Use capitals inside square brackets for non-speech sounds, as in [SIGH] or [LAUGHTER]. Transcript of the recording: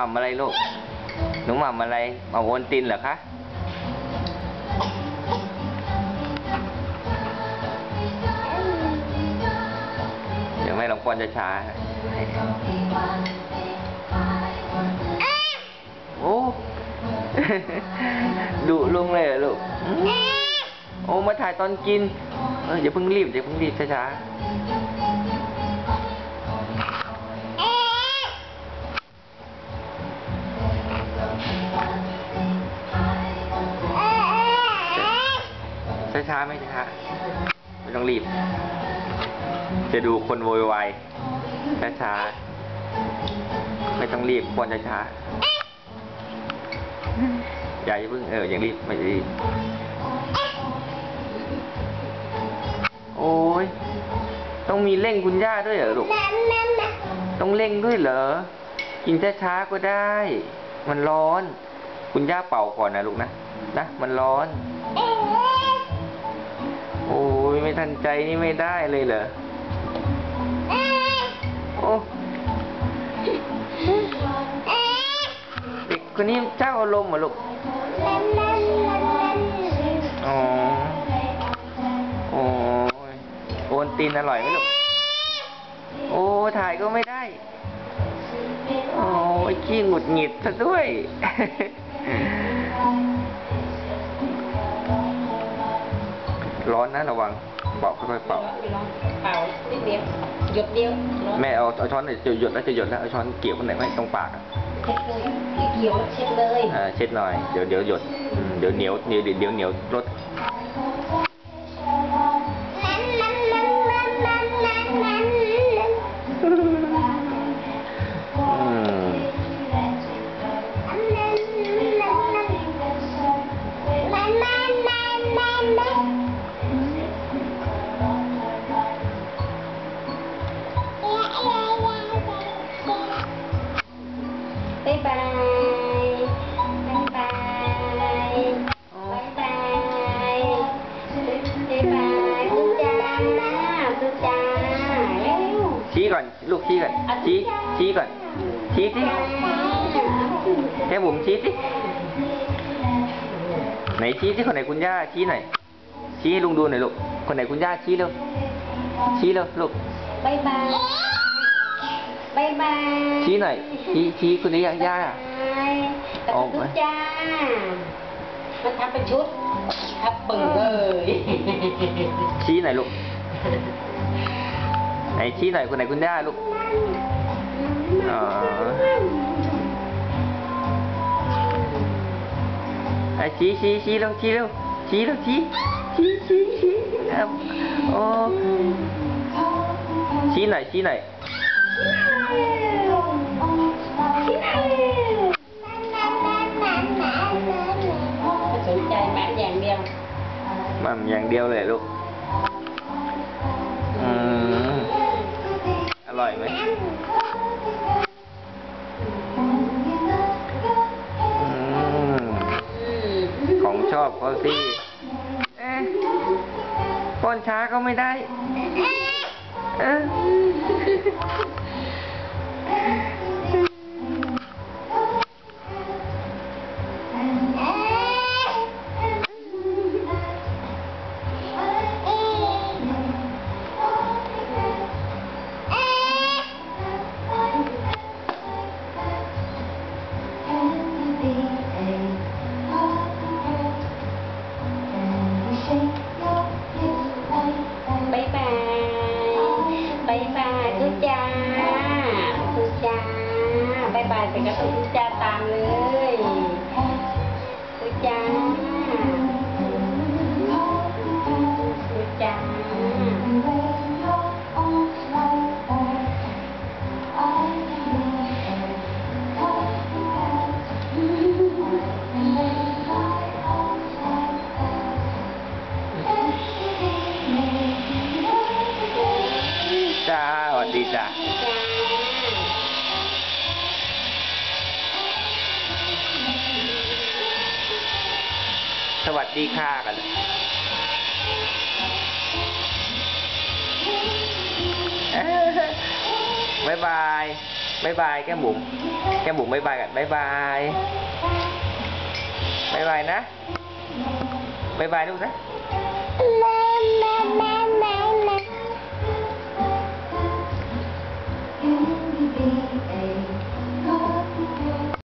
ม่ำอะไรลูก หนูหม่ำอะไรม่ำโอนตินเหรอคะเดี๋ยวแม่ลองป้อนช้าๆโอ้ดุลุงเลยเหรอลูก โอ้ มาถ่ายตอนกิน เอออย่าเพิ่งรีบอย่าเพิ่งรีบช้าๆ ช้าๆไม่ช้าไม่ต้องรีบ จะดูคนโวยวายช้าๆไม่ต้องรีบป้อนช้าๆยาอย่าเพิ่งเอออย่างรีบไม่รีบโอ้ยต้องมีเร่งคุณย่าด้วยเหรอลูกต้องเร่งด้วยเหรอ กินช้าๆก็ได้ มันร้อน คุณย่าเป่าก่อนนะลูกนะ นะ มันร้อน โอ้ยไม่ทันใจนี่ไม่ได้เลยเหรอ โอ้เด็กคนนี้เจ้าอารมณ์เหรอลูก อ๋อ โอ้ยโอนตีนอร่อยไหมลูก โอ้ถ่ายก็ไม่ได้ โอ้ยขี้หงุดหงิดซะด้วย อนนะระวังเป่าค่อยๆเป่าเป่านิดเดียวหยดเดียวร้อนแม่เอาเอาช้อนหน่อยจะหยดแล้วจะหยดแล้วเอาช้อนเกี่ยวคนไหนไว้ตรงปากอะเช็ดเลยที่เขียวเช็ดเลยอ่าเช็ดหน่อยเดี๋ยวเดี๋ยวหยดอืมเดี๋ยวเหนียวเดี๋ยวเดี๋ยวเหนียวรส บายบายบายบายบายบายจ้าจ้าเร็วชี้ก่อน ลูกชี้ก่อน ชี้ ชี้ก่อน ชี้สิแค่บุ๋มชี้สิ ไหนชี้สิคนไหนคุณย่าชี้หน่อย ชี้ให้ลุงดูหน่อยลูก คนไหนคุณย่าชี้เร็ว ชี้เร็วลูกบายบาย บ๊ายบายชี้หน่อยชี้ชี้คนนี้ย่าย่าแต่ตุ๊จ้ามันทำเป็นชุดครับปึงเลยชี้หน่อยลูกไหนชี้หน่อยคนไหนคุณย่าลูกอ๋อไอ้ชี้ชี้ชี้เร็วชี้เร็วชี้เร็วชี้ชี้ชี้ชี้ครับโอ้ชี้หน่อยชี้หน่อย ไม่สนใจแม่อย่างเดียวมันอย่างเดียวเลยลูกอืมอร่อยไหมอืมของชอบเขาสิเอ๊ะป้อนช้าก็ไม่ได้ เออ Thank [LAUGHS] you. สวัสดีค่ะกันเลยเอ้ยบ๊ายบายบายบายแก้มบุ๋มแก้มบุ๋มบายบายกันบายบายบายบายนะบายบายลูกนะ